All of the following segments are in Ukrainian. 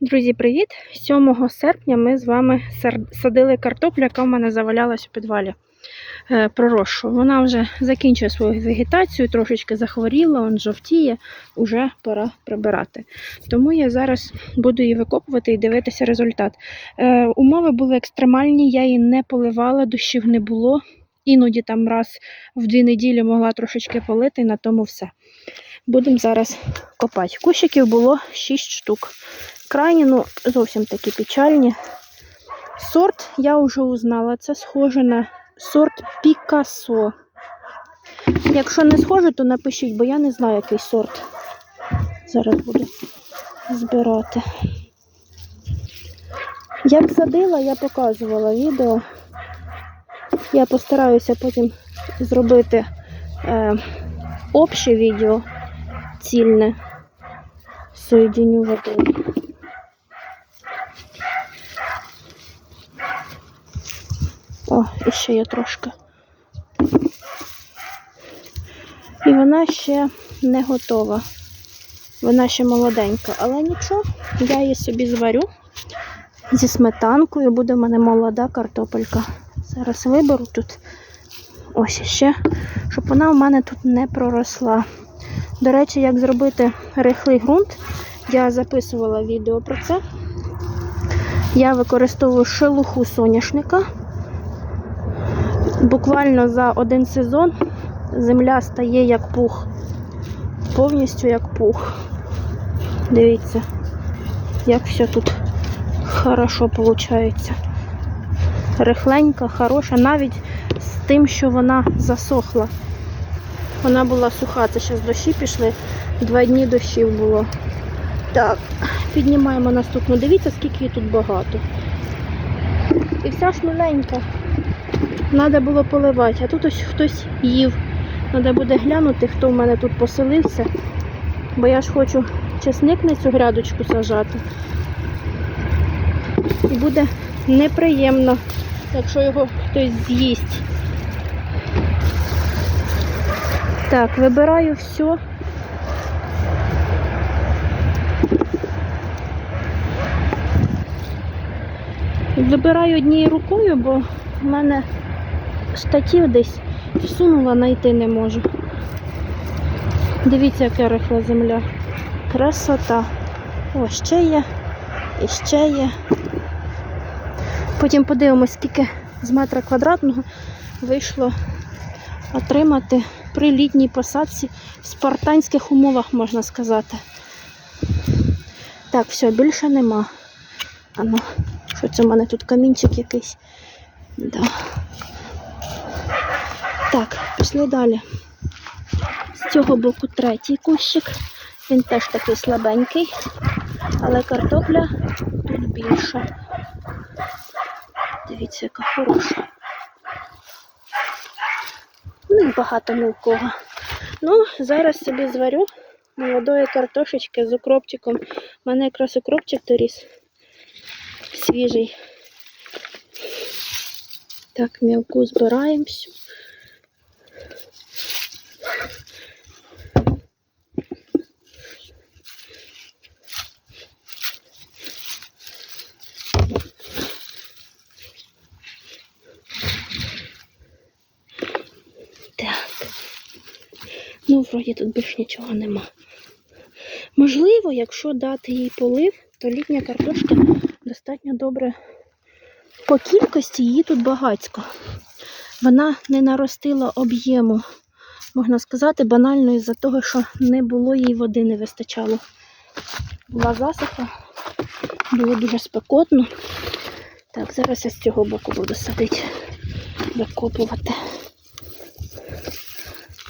Друзі, привіт! 7 серпня ми з вами садили картоплю, яка в мене завалялась у підвалі е, проросшу. Вона вже закінчує свою вегетацію, трошечки захворіла, он жовтіє, уже пора прибирати. Тому я зараз буду її викопувати і дивитися результат. Е, умови були екстремальні, я її не поливала, дощів не було. Іноді там раз в дві неділі могла трошечки полити, і на тому все. Будемо зараз копати. Кущиків було 6 штук. Крайні, ну, зовсім такі печальні. Сорт я вже узнала. Це схоже на сорт Пікасо. Якщо не схоже, то напишіть, бо я не знаю, який сорт. Зараз буду збирати. Як садила, я показувала відео. Я постараюся потім зробити е, обще відео цільне. Соєдиню в один. О, і ще є трошки. І вона ще не готова. Вона ще молоденька, але нічого, я її собі зварю зі сметанкою. Буде в мене молода картопелька. Зараз виберу тут ось ще, щоб вона у мене тут не проросла. До речі, як зробити рихлий ґрунт, я записувала відео про це. Я використовую шелуху соняшника. Буквально за один сезон земля стає як пух. Повністю як пух. Дивіться, як все тут хорошо виходить. Рихленька, хороша, навіть з тим, що вона засохла. Вона була суха, це ще з дощі пішли. Два дні дощів було. Так, піднімаємо наступну. Дивіться, скільки її тут багато. І вся ж миленька. Треба було поливати, а тут ось хтось їв. Треба буде глянути, хто в мене тут поселився. Бо я ж хочу чесник на цю грядочку сажати. І буде неприємно, якщо його хтось з'їсть. Так, вибираю все. Вибираю однією рукою, бо в мене штатів десь всунула, знайти не можу. Дивіться, яка рихла земля. Красота. О, ще є. І ще є. Потім подивимось, скільки з метра квадратного вийшло отримати при літній посадці в спартанських умовах, можна сказати. Так, все, більше нема. Ано, що це в мене тут камінчик якийсь? Да. Так, пішли далі. З цього боку третій кущик. Він теж такий слабенький, але картопля тут більша. Дивіться, яка хороша. Ну багато мілкого. Ну, зараз собі зварю молодої картошечки з укропчиком. У мене якраз укропчик доріс свіжий. Так, мілку збираємо всю. Так. Ну, вроді тут більш нічого нема. Можливо, якщо дати їй полив, то літня картошка достатньо добре по кількості її тут багатько. Вона не наростила об'єму, можна сказати, банально із-за того, що не було їй води, не вистачало. Була засуха, було дуже спекотно. Так, зараз я з цього боку буду садити, викопувати.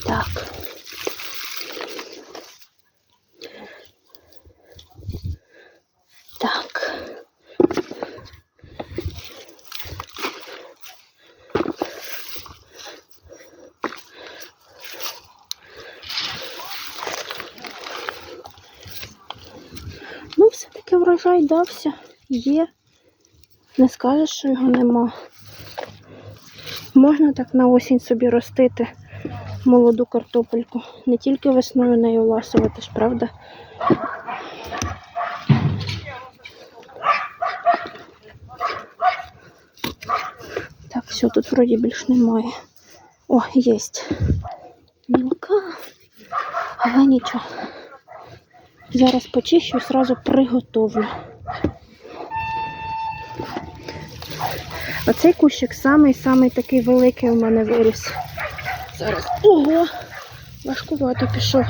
Так. врожай дався, є. Не скажеш, що його нема. Можна так на осінь собі ростити молоду картопельку. Не тільки весною нею ласувати ж, правда? Так, все, тут вроді більш немає. О, єсть. Мілка, але нічого. Зараз почищу і одразу приготовлю. Оцей кущик самий-самий такий великий у мене виріс. Зараз. Ого! Важкувато пішов.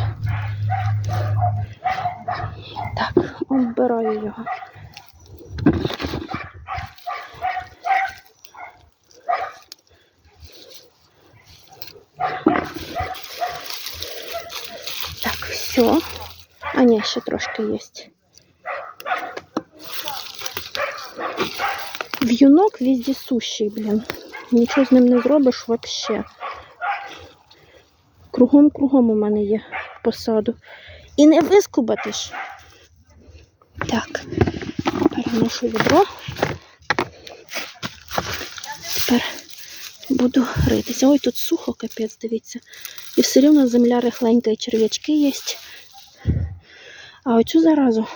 Так, оббираю його. Так, все. Ні, ще трошки є. В'юнок везде сущий, блін. Нічого з ним не зробиш вообще. Кругом-кругом у мене є посаду. І не вискубати ж. Так, переношу відро. Тепер буду ритися. Ой, тут сухо, капець, дивіться. І все рівно земля рихленька, і черв'ячки є. А оцю заразу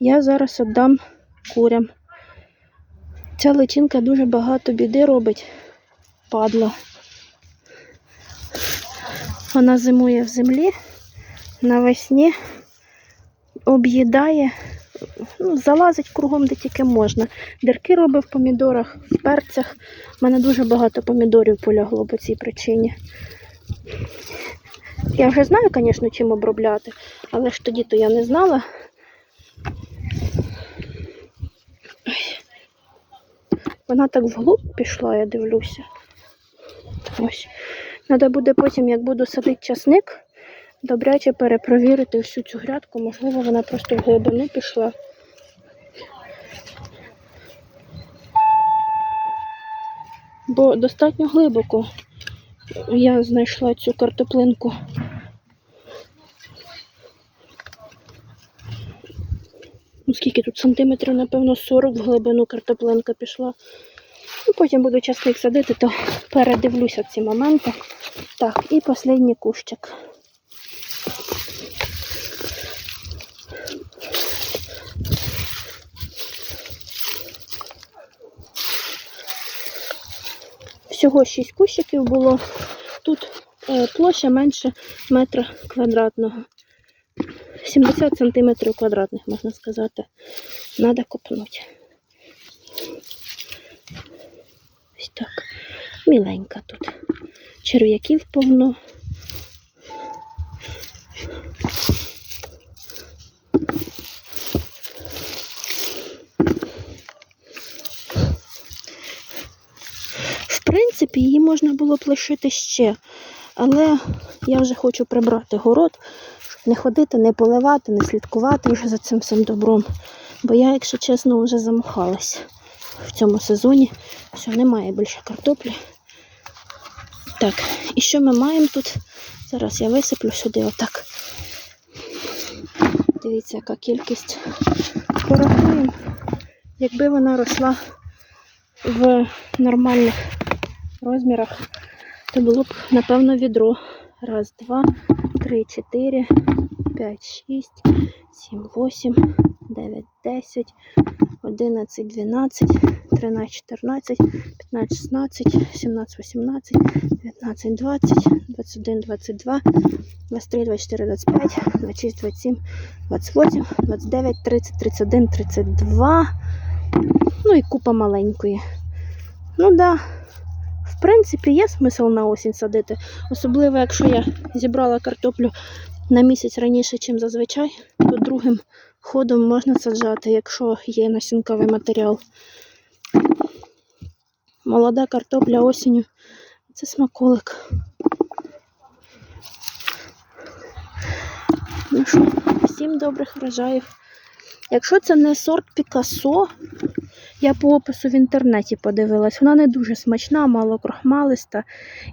я зараз віддам курям. Ця личинка дуже багато біди робить, падла. Вона зимує в землі, навесні об'їдає, ну, залазить кругом, де тільки можна. Дірки робить в помідорах, в перцях. У мене дуже багато помідорів полягло по цій причині. Я вже знаю, звісно, чим обробляти, але ж тоді то я не знала. Вона так вглуб пішла, я дивлюся. Ось. Треба буде потім, як буду садити часник, добряче перепровірити всю цю грядку. Можливо, вона просто в глибину пішла. Бо достатньо глибоко я знайшла цю картоплинку. Ну, скільки тут сантиметрів, напевно, 40 в глибину картоплинка пішла. Ну, потім буду часник садити, то передивлюся ці моменти. Так, і останній кущик. Всього 6 кущиків було. Тут е, площа менше метра квадратного. 70 сантиметрів квадратних, можна сказати. треба копнути. Ось так. Міленька тут. Черв'яків повно. В принципі, її можна було б лишити ще, але я вже хочу прибрати город, щоб не ходити, не поливати, не слідкувати вже за цим всім добром. Бо я, якщо чесно, вже замахалась в цьому сезоні. Все, немає більше картоплі. Так, і що ми маємо тут? Зараз я висиплю сюди отак. Дивіться, яка кількість. Порахуємо, якби вона росла в нормальних розмірах, то було б, напевно, відро. Раз, два, три, чотири, п'ять, шість, сім, восім, дев'ять, десять, одинадцять, дванадцять, тринадцять, чотирнадцять, п'ятнадцять, шістнадцять, сімнадцять, вісімнадцять, дев'ятнадцять, двадцять, двадцять один, двадцять два, двадцять три, двадцять чотири, двадцять п'ять, двадцять шість, двадцять сім, двадцять вісім, двадцять дев'ять, тридцять, тридцять один, тридцять два. Ну і купа маленької. Ну. Да. В принципі, є смисл на осінь садити. Особливо, якщо я зібрала картоплю на місяць раніше, ніж зазвичай, то другим ходом можна саджати, якщо є насінковий матеріал. Молода картопля осінню. Це смаколик. Ну що, всім добрих врожаїв. Якщо це не сорт Пікасо, я по опису в інтернеті подивилась. Вона не дуже смачна, мало крохмалиста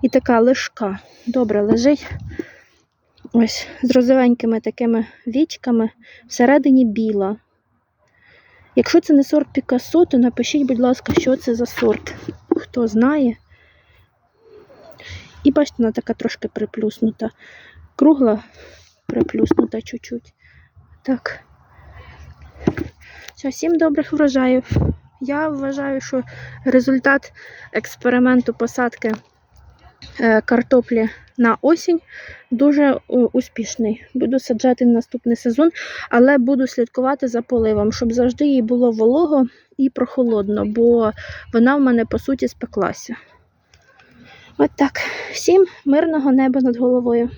і така лишка. Добре лежить. Ось з розовенькими такими вічками, всередині біла. Якщо це не сорт Пікасо, то напишіть, будь ласка, що це за сорт. Хто знає. І бачите, вона така трошки приплюснута. Кругла приплюснута чуть-чуть. Так. Всім добрих врожаїв. Я вважаю, що результат експерименту посадки е, картоплі на осінь дуже е, успішний. Буду саджати в наступний сезон, але буду слідкувати за поливом, щоб завжди їй було волого і прохолодно, бо вона в мене по суті спеклася. От так. Всім мирного неба над головою.